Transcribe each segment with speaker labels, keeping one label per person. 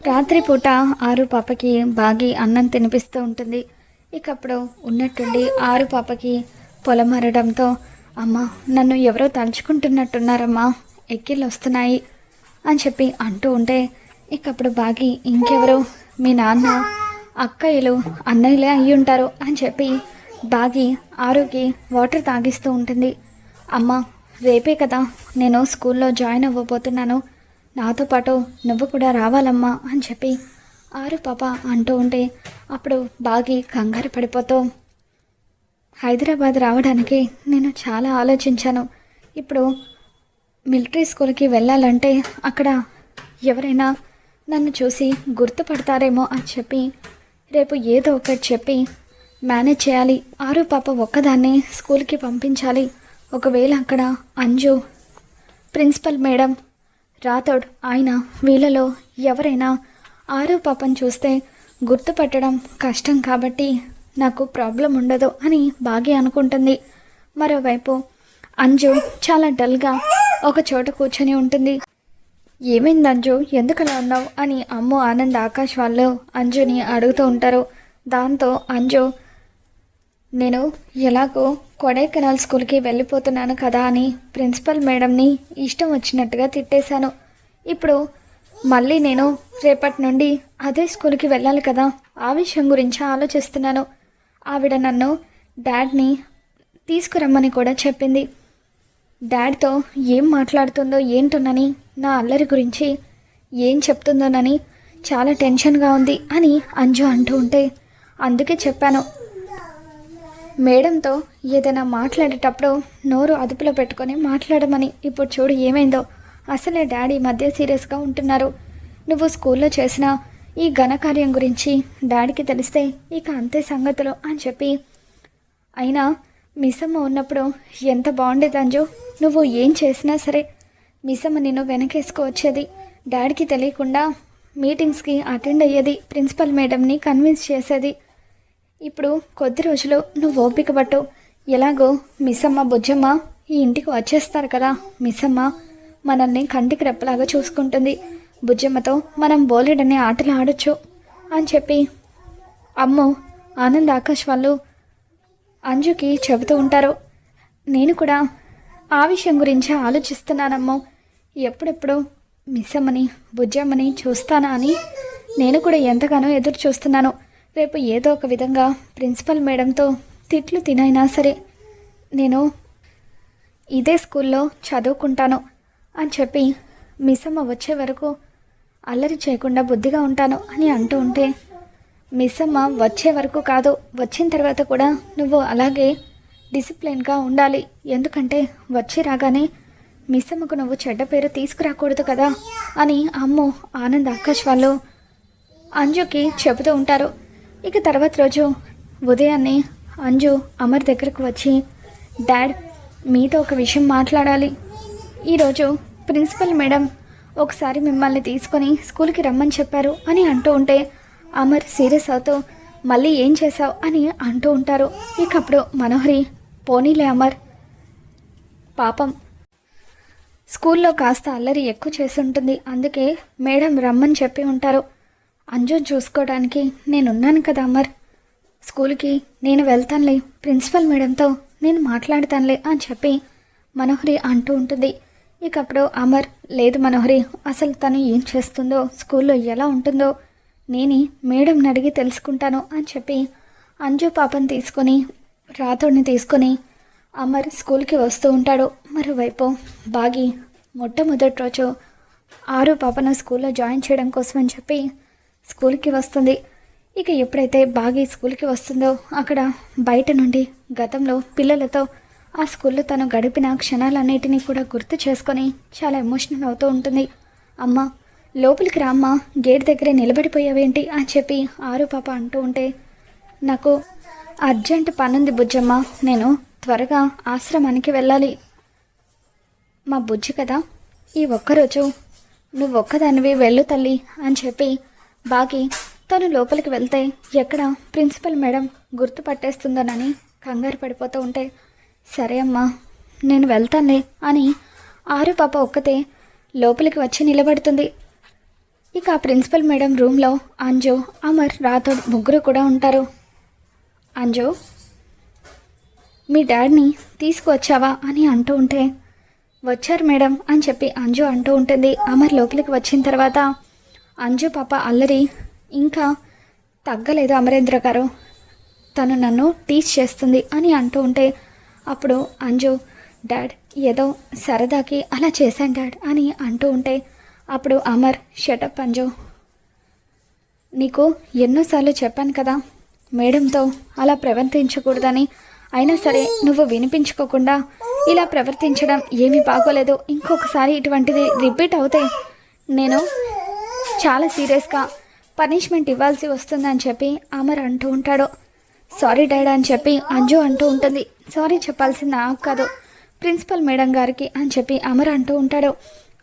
Speaker 1: రాత్రిపూట ఆరు పాపకి బాగి అన్నం తినిపిస్తూ ఉంటుంది. ఇకప్పుడు ఉన్నట్టుండి ఆరు పాపకి పొలం అరడంతో అమ్మ నన్ను ఎవరో తలుచుకుంటున్నట్టున్నారమ్మా ఎక్కిళ్ళు వస్తున్నాయి అని చెప్పి అంటూ ఉంటే ఇకప్పుడు బాగి ఇంకెవరు మీ నాన్న అక్కయ్యలు అన్నయ్యలే అయ్యి ఉంటారు అని చెప్పి బాగి ఆరుకి వాటర్ తాగిస్తూ ఉంటుంది. అమ్మ రేపే కదా నేను స్కూల్లో జాయిన్ అవ్వబోతున్నాను. నాతో పాటు నువ్వు కూడా రావాలమ్మా అని చెప్పి ఆరు పాప అంటూ ఉంటే అప్పుడు బాగి కంగారు పడిపోతూ హైదరాబాద్ రావడానికి నేను చాలా ఆలోచించాను. ఇప్పుడు మిలిటరీ స్కూల్కి వెళ్ళాలంటే అక్కడ ఎవరైనా నన్ను చూసి గుర్తుపడతారేమో అని చెప్పి రేపు ఏదో ఒకటి చెప్పి మేనేజ్ చేయాలి. ఆరు పాప ఒక్కదాన్ని స్కూల్కి పంపించాలి. ఒకవేళ అక్కడ అంజు ప్రిన్సిపల్ మేడం రాథోడ్ ఆయన వీళ్ళలో ఎవరైనా ఆరో పాపను చూస్తే గుర్తుపట్టడం కష్టం కాబట్టి నాకు ప్రాబ్లం ఉండదు అని బాగా అనుకుంటుంది. మరోవైపు అంజు చాలా డల్గా ఒక చోట కూర్చొని ఉంటుంది. ఏమైంది అంజు? ఎందుకలా ఉన్నావు? అని అమ్ము ఆనంద్ ఆకాష్ వాళ్ళు అంజుని అడుగుతూ ఉంటారు. దాంతో అంజు నేను ఎలాగో కొడైకెనాల్ స్కూల్కి వెళ్ళిపోతున్నాను కదా అని ప్రిన్సిపల్ మేడంని ఇష్టం వచ్చినట్టుగా తిట్టేశాను. ఇప్పుడు మళ్ళీ నేను రేపటి నుండి అదే స్కూల్కి వెళ్ళాలి కదా ఆ విషయం గురించి ఆలోచిస్తున్నాను. ఆవిడ నన్ను డాడ్ని తీసుకురమ్మని కూడా చెప్పింది. డాడ్తో ఏం మాట్లాడుతుందో ఏంటోనని నా అల్లరి గురించి ఏం చెప్తుందోనని చాలా టెన్షన్గా ఉంది అని అంజు అంటూ ఉంటే అందుకే చెప్పాను. మేడంతో ఏదైనా మాట్లాడేటప్పుడు నోరు అదుపులో పెట్టుకొని మాట్లాడమని ఇప్పుడు చూడు ఏమైందో. అసలే డాడీ మధ్య సీరియస్గా ఉంటున్నారు. నువ్వు స్కూల్లో చేసిన ఈ ఘనకార్యం గురించి డాడీకి తెలిస్తే ఇక అంతే సంగతులు అని చెప్పి. అయినా మిసమ్మ ఉన్నప్పుడు ఎంత బాగుండేది అంజు? నువ్వు ఏం చేసినా సరే మిసమ్మ నిన్ను వెనకేసుకు వచ్చేది. డాడీకి తెలియకుండా మీటింగ్స్కి అటెండ్ అయ్యేది ప్రిన్సిపల్ మేడంని కన్విన్స్ చేసేది. ఇప్పుడు కొద్ది రోజులు నువ్వు ఓపిక పట్టు. ఎలాగో మిస్సమ్మ బుజ్జమ్మ ఈ ఇంటికి వచ్చేస్తారు కదా. మిస్సమ్మ మనల్ని కంటికి రెప్పలాగా చూసుకుంటుంది. బుజ్జమ్మతో మనం బోలెడని ఆటలు ఆడొచ్చు అని చెప్పి అమ్మో ఆనంద్ ఆకాష్ వాళ్ళు అంజుకి చెబుతూ ఉంటారు. నేను కూడా ఆ విషయం గురించి ఆలోచిస్తున్నానమ్మో. ఎప్పుడెప్పుడు మిస్సమ్మని బుజ్జమ్మని చూస్తానా అని నేను కూడా ఎంతగానో ఎదురు చూస్తున్నాను. రేపు ఏదో ఒక విధంగా ప్రిన్సిపల్ మేడంతో తిట్లు తినైనా సరే నేను ఇదే స్కూల్లో చదువుకుంటాను అని చెప్పి మిస్ అమ్మ వచ్చే వరకు అల్లరి చేయకుండా బుద్ధిగా ఉంటాను అని అంటూ ఉంటే మిస్ అమ్మ వచ్చే వరకు కాదు వచ్చిన తర్వాత కూడా నువ్వు అలాగే డిసిప్లిన్గా ఉండాలి. ఎందుకంటే వచ్చి రాగానే మిస్ అమ్మకు నువ్వు చెడ్డ పేరు తీసుకురాకూడదు కదా అని అమ్ము ఆనంద్ ఆకాష్ వాళ్ళు అంజుకి చెబుతూ ఉంటారు. ఇక తర్వాత రోజు ఉదయాన్నే అంజు అమర్ దగ్గరకు వచ్చి డాడ్ మీతో ఒక విషయం మాట్లాడాలి. ఈరోజు ప్రిన్సిపల్ మేడం ఒకసారి మిమ్మల్ని తీసుకొని స్కూల్కి రమ్మని చెప్పారు అని అంటూ ఉంటే అమర్ సీరియస్ అవుతూ మళ్ళీ ఏం చేశావు? అని అంటూ ఉంటారు. ఇక అప్పుడు మనోహరి పోనీలే అమర్. పాపం. స్కూల్లో కాస్త అల్లరి ఎక్కువ చేసి ఉంటుంది. అందుకే మేడం రమ్మని చెప్పి ఉంటారు. అంజుని చూసుకోవడానికి నేనున్నాను కదా అమర్. స్కూల్కి నేను వెళ్తానులే. ప్రిన్సిపల్ మేడంతో నేను మాట్లాడతానులే అని చెప్పి మనోహరి అంటూ ఉంటుంది. ఇకప్పుడు అమర్ లేదు మనోహరి అసలు తను ఏం చేస్తుందో స్కూల్లో ఎలా ఉంటుందో నేని మేడంని అడిగి తెలుసుకుంటాను అని చెప్పి అంజు పాపని తీసుకొని రాతోడిని తీసుకొని అమర్ స్కూల్కి వస్తూ ఉంటాడు. మరోవైపు బాగి మొట్టమొదటి రోజు ఆరు పాపను స్కూల్లో జాయిన్ చేయడం కోసం అని చెప్పి స్కూల్కి వస్తుంది. ఇక ఎప్పుడైతే బాగి స్కూల్కి వస్తుందో అక్కడ బయట నుండి గతంలో పిల్లలతో ఆ స్కూల్లో తను గడిపిన క్షణాలన్నిటినీ కూడా గుర్తు చేసుకొని చాలా ఎమోషనల్ అవుతూ ఉంటుంది. అమ్మ లోపలికి రామ్మ గేట్ దగ్గరే నిలబడిపోయావేంటి అని చెప్పి ఆరు పాప అంటూ ఉంటే నాకు అర్జెంట్ పనుంది బుజ్జమ్మ నేను త్వరగా ఆశ్రమానికి వెళ్ళాలి. మా బుజ్జి కదా ఈ ఒక్కరోజు నువ్వు ఒక్కదానివి వెళ్ళు తల్లి అని చెప్పి బాగి తను లోపలికి వెళ్తే ఎక్కడ ప్రిన్సిపల్ మేడం గుర్తుపట్టేస్తుందోనని కంగారు పడిపోతూ ఉంటే సరే అమ్మా నేను వెళ్తానులే అని ఆరు పాప ఒక్కతే లోపలికి వచ్చి నిలబడుతుంది. ఇక ఆ ప్రిన్సిపల్ మేడం రూమ్లో అంజు అమర్ రాథోడ్ ముగ్గురు కూడా ఉంటారు. అంజు మీ డాడ్ని తీసుకువచ్చావా అని అంటూ ఉంటే వచ్చారు మేడం అని చెప్పి అంజు అంటూ ఉంటుంది. అమర్ లోపలికి వచ్చిన తర్వాత అంజు పాప అల్లరి ఇంకా తగ్గలేదు అమరేంద్ర గారు. తను నన్ను టీచ్ చేస్తుంది అని అంటూ ఉంటే అప్పుడు అంజు డాడ్ ఏదో సరదాకి అలా చేశాను డాడ్ అని అంటూ ఉంటే అప్పుడు అమర్ షటప్ అంజు. నీకు ఎన్నోసార్లు చెప్పాను కదా మేడంతో అలా ప్రవర్తించకూడదని. అయినా సరే నువ్వు వినిపించుకోకుండా ఇలా ప్రవర్తించడం ఏమీ బాగోలేదు. ఇంకొకసారి ఇటువంటిది రిపీట్ అవుతే నేను చాలా సీరియస్గా పనిష్మెంట్ ఇవ్వాల్సి వస్తుందని చెప్పి అమర్ అంటూ ఉంటాడు. సారీ డాడ్ అని చెప్పి అంజు అంటూ ఉంటుంది. సారీ చెప్పాల్సింది నాకు కాదు ప్రిన్సిపల్ మేడం గారికి అని చెప్పి అమర్ అంటూ ఉంటాడు.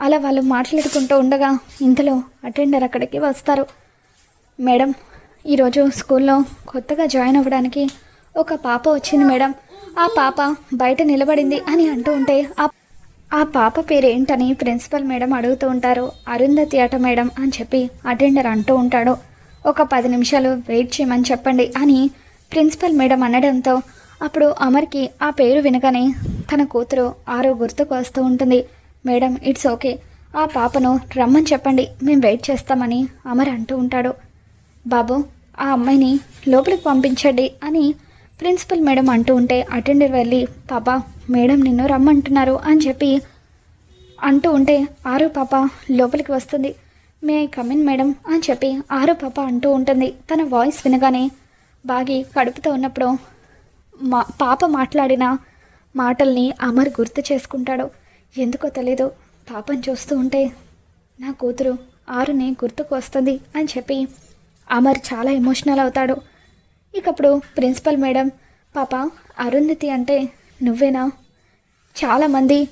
Speaker 1: అలా వాళ్ళు మాట్లాడుకుంటూ ఉండగా ఇంతలో అటెండర్ అక్కడికి వస్తారు. మేడం ఈరోజు స్కూల్లో కొత్తగా జాయిన్ అవ్వడానికి ఒక పాప వచ్చింది మేడం. ఆ పాప బయట నిలబడింది అని అంటూ ఉంటే ఆ ఆ పాప పేరు ఏంటని ప్రిన్సిపల్ మేడం అడుగుతూ ఉంటారు. అరుంధతి అట మేడం అని చెప్పి అటెండర్ అంటూ ఉంటాడు. ఒక పది నిమిషాలు వెయిట్ చేయమని చెప్పండి అని ప్రిన్సిపల్ మేడం అనడంతో అప్పుడు అమర్కి ఆ పేరు వినగానే తన కూతురు ఆరో గుర్తుకు వస్తూ ఉంటుంది. Madam it's okay. ఆ పాపను రమ్మని చెప్పండి. మేము వెయిట్ చేస్తామని అమర్ అంటూ ఉంటాడు. బాబు ఆ అమ్మాయిని లోపలికి పంపించండి అని ప్రిన్సిపల్ మేడం అంటూ ఉంటే అటెండర్ వెళ్ళి పాప మేడం నిన్ను రమ్మంటున్నారు అని చెప్పి అంటూ ఉంటే ఆరు పాప లోపలికి వస్తుంది. మే కమిన్ మేడం అని చెప్పి ఆరు పాప అంటూ ఉంటుంది. తన వాయిస్ వినగానే బాగి కడుపుతో ఉన్నప్పుడు మా పాప మాట్లాడిన మాటల్ని అమర్ గుర్తు చేసుకుంటాడు. ఎందుకో తెలీదు. పాపను చూస్తూ ఉంటే నా కూతురు ఆరుని గుర్తుకు వస్తుంది అని చెప్పి అమర్ చాలా ఎమోషనల్ అవుతాడు. ఇకప్పుడు ప్రిన్సిపల్ మేడం పాప అరుంధతి అంటే నువ్వేనా? చాలామంది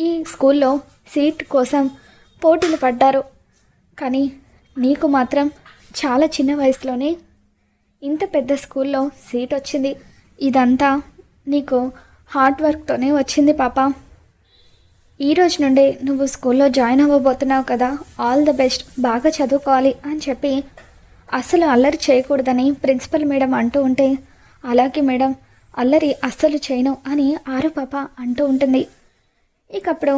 Speaker 1: ఈ స్కూల్లో సీట్ కోసం పోటీలు పడ్డారు. కానీ నీకు మాత్రం చాలా చిన్న వయసులోనే ఇంత పెద్ద స్కూల్లో సీట్ వచ్చింది. ఇదంతా నీకు హార్డ్ వర్క్తోనే వచ్చింది పాప. ఈరోజు నుండే నుండి నువ్వు స్కూల్లో జాయిన్ అవ్వబోతున్నావు కదా. All the best. బాగా చదువుకోవాలి అని చెప్పి అస్సలు అల్లరి చేయకూడదని ప్రిన్సిపల్ మేడం అంటూ ఉంటే అలాగే మేడం అల్లరి అస్సలు చేయను అని ఆరు పాప అంటూ ఉంటుంది. ఇకప్పుడు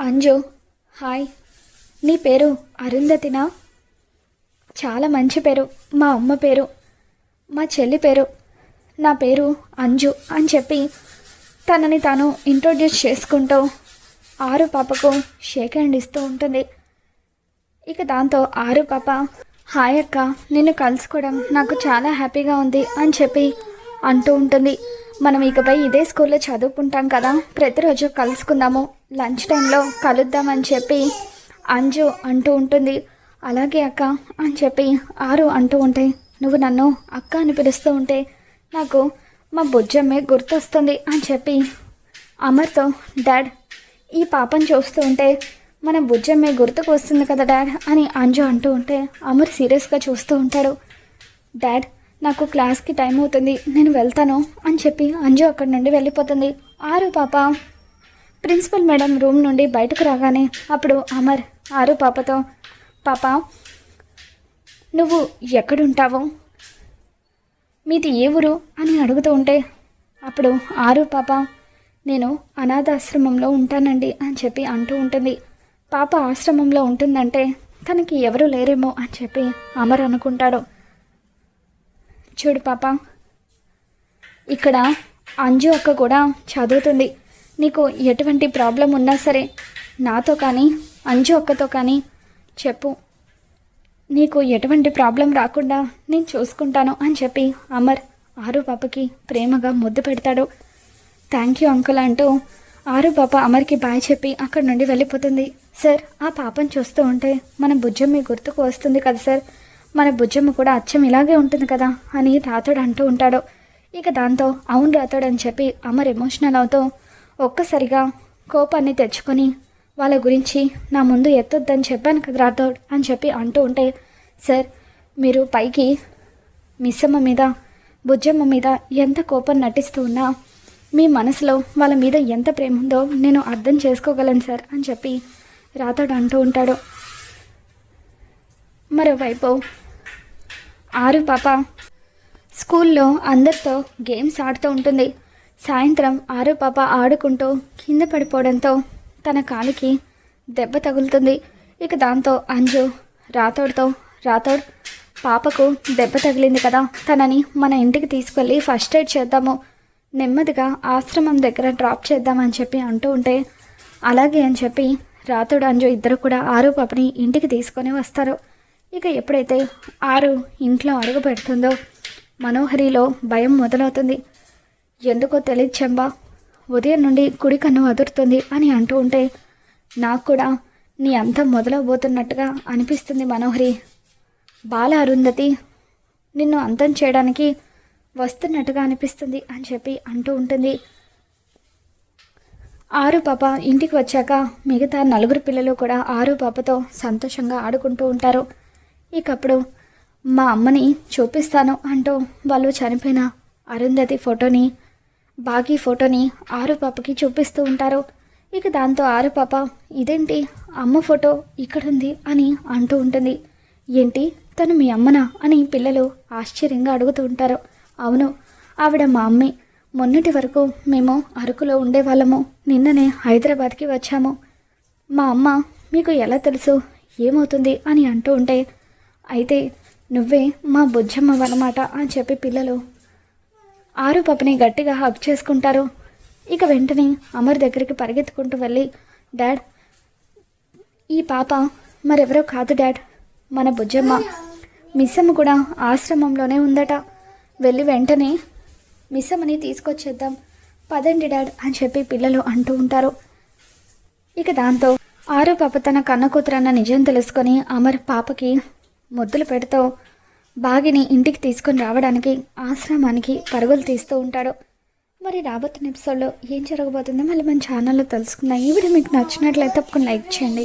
Speaker 1: అంజు హాయ్ నీ పేరు అరుంధతినా? చాలా మంచి పేరు మా అమ్మ పేరు మా చెల్లి పేరు నా పేరు అంజు అని చెప్పి తనని తాను ఇంట్రొడ్యూస్ చేసుకుంటూ ఆరు పాపకు షేక్ హ్యాండ్ ఇస్తూ ఉంటుంది. ఇక దాంతో ఆరు పాప హాయ్ అక్క నిన్ను కలుసుకోవడం నాకు చాలా హ్యాపీగా ఉంది అని చెప్పి అంటూ ఉంటుంది. మనం ఇకపై ఇదే స్కూల్లో చదువుకుంటాం కదా. ప్రతిరోజు కలుసుకుందాము. లంచ్ టైంలో కలుద్దామని చెప్పి అంజు అంటూ ఉంటుంది. అలాగే అక్క అని చెప్పి ఆరు అంటూ ఉంటే నువ్వు నన్ను అక్క అని పిలుస్తూ ఉంటే నాకు మా బుజ్జమ్మే గుర్తొస్తుంది అని చెప్పి అమర్తో డాడ్ ఈ పాపను చూస్తూ ఉంటే మన బుజ్జమ్మే గుర్తుకు వస్తుంది కదా డాడ్ అని అంజు అంటూ ఉంటే అమర్ సీరియస్గా చూస్తూ ఉంటాడు. డాడ్ నాకు క్లాస్కి టైం అవుతుంది నేను వెళ్తాను అని చెప్పి అంజు అక్కడి నుండి వెళ్ళిపోతుంది. ఆరు పాప ప్రిన్సిపల్ మేడం రూమ్ నుండి బయటకు రాగానే అప్పుడు అమర్ ఆరు పాపతో పాప నువ్వు ఎక్కడుంటావు? మీది ఏ ఊరు? అని అడుగుతూ ఉంటే అప్పుడు ఆరు పాప నేను అనాథాశ్రమంలో ఉంటానండి అని చెప్పి అంటూ ఉంటుంది. పాప ఆశ్రమంలో ఉంటుందంటే తనకి ఎవరు లేరేమో అని చెప్పి అమర్ అనుకుంటాడు. చూడు పాప. ఇక్కడ అంజు అక్క కూడా చదువుతుంది. నీకు ఎటువంటి ప్రాబ్లం ఉన్నా సరే నాతో కానీ అంజు అక్కతో కానీ చెప్పు. నీకు ఎటువంటి ప్రాబ్లం రాకుండా నేను చూసుకుంటాను అని చెప్పి అమర్ ఆరు పాపకి ప్రేమగా ముద్దు పెడతాడు. థ్యాంక్ యూ అంకుల్ అంటూ ఆరు పాప అమర్కి బాయ్ చెప్పి అక్కడి నుండి వెళ్ళిపోతుంది. సార్ ఆ పాపను చూస్తూ ఉంటే మన బుజ్జమ్మ గుర్తుకు వస్తుంది కదా సార్? మన బుజ్జమ్మ కూడా అచ్చం ఇలాగే ఉంటుంది కదా అని రాతోడు అంటూ ఉంటాడు. ఇక దాంతో అవును రాతోడు అని చెప్పి అమర్ ఎమోషనల్ అవుతూ ఒక్కసారిగా కోపాన్ని తెచ్చుకొని వాళ్ళ గురించి నా ముందు ఎత్తొద్దని చెప్పాను కదా రాథోడ్ అని చెప్పి అంటూ ఉంటే సార్ మీరు పైకి మిస్సమ్మ మీద బుజ్జమ్మ మీద ఎంత కోపం నటిస్తూ ఉన్నా మీ మనసులో వాళ్ళ మీద ఎంత ప్రేమ ఉందో నేను అర్థం చేసుకోగలను సార్ అని చెప్పి రాథోడ్ అంటూ ఉంటాడు. మరోవైపు ఆరు పాప. స్కూల్లో అందరితో గేమ్స్ ఆడుతూ ఉంటుంది. సాయంత్రం ఆరు పాప ఆడుకుంటూ కింద పడిపోవడంతో తన కాలికి దెబ్బ తగులుతుంది. ఇక దాంతో అంజు రాతోడ్తో రాతోడ్ పాపకు దెబ్బ తగిలింది కదా. తనని మన ఇంటికి తీసుకెళ్ళి ఫస్ట్ ఎయిడ్ చేద్దాము. నెమ్మదిగా ఆశ్రమం దగ్గర డ్రాప్ చేద్దామని చెప్పి అంటూ ఉంటే అలాగే అని చెప్పి రాతోడు అంజు ఇద్దరు కూడా ఆరు పాపని ఇంటికి తీసుకొని వస్తారు. ఇక ఎప్పుడైతే ఆరు ఇంట్లో అడుగు పెడుతుందో మనోహరిలో భయం మొదలవుతుంది. ఎందుకో తెలియదు చెంబా. ఉదయం నుండి కుడి కన్ను అదురుతుంది అని అంటూ ఉంటే నాకు కూడా నీ అంతం మొదలవబోతున్నట్టుగా అనిపిస్తుంది మనోహరి. బాల అరుంధతి నిన్ను అంతం చేయడానికి వస్తున్నట్టుగా అనిపిస్తుంది అని చెప్పి అంటూ ఉంటుంది. ఆరు పాప ఇంటికి వచ్చాక మిగతా నలుగురు పిల్లలు కూడా ఆరు పాపతో సంతోషంగా ఆడుకుంటూ ఉంటారు. ఇకప్పుడు మా అమ్మని చూపిస్తాను అంటూ వాళ్ళు చనిపోయిన అరుంధతి ఫోటోని బాగీ ఫోటోని ఆరు పాపకి చూపిస్తూ ఉంటారు. ఇక దాంతో ఆరు పాప ఇదేంటి? అమ్మ ఫోటో ఇక్కడుంది అని అంటూ ఉంటుంది. ఏంటి? తను మీ అమ్మనా? అని పిల్లలు ఆశ్చర్యంగా అడుగుతూ ఉంటారు. అవును ఆవిడ మా అమ్మే. మొన్నటి వరకు మేము అరకులో ఉండేవాళ్ళము. నిన్ననే హైదరాబాద్కి వచ్చాము. మా అమ్మ మీకు ఎలా తెలుసు? ఏమవుతుంది? అని అంటూ ఉంటే అయితే నువ్వే మా బుజ్జమ్మ అనమాట అని చెప్పి పిల్లలు. ఆరు పాపని గట్టిగా హక్ చేసుకుంటారు. ఇక వెంటనే అమర్ దగ్గరికి పరిగెత్తుకుంటూ వెళ్ళి డాడ్ ఈ పాప మరెవరో కాదు డాడ్ మన బుజ్జమ్మ. మిస్సమ్మ కూడా ఆశ్రమంలోనే ఉందట. వెళ్ళి వెంటనే మిస్సమ్మని తీసుకొచ్చేద్దాం. పదండి డాడ్ అని చెప్పి పిల్లలు అంటూ ఉంటారు. ఇక దాంతో ఆరో పాప తన కన్న కూతురన్న నిజం తెలుసుకొని అమర్ పాపకి ముద్దులు పెడుతూ బాగిని ఇంటికి తీసుకొని రావడానికి ఆశ్రమానికి పరుగులు తీస్తూ ఉంటాడు. మరి రాబోతున్న ఎపిసోడ్లో ఏం జరగబోతుందో మళ్ళీ మన ఛానల్లో తెలుసుకుందాం. ఈ వీడియో మీకు నచ్చినట్లయితే తప్పకుండా లైక్ చేయండి.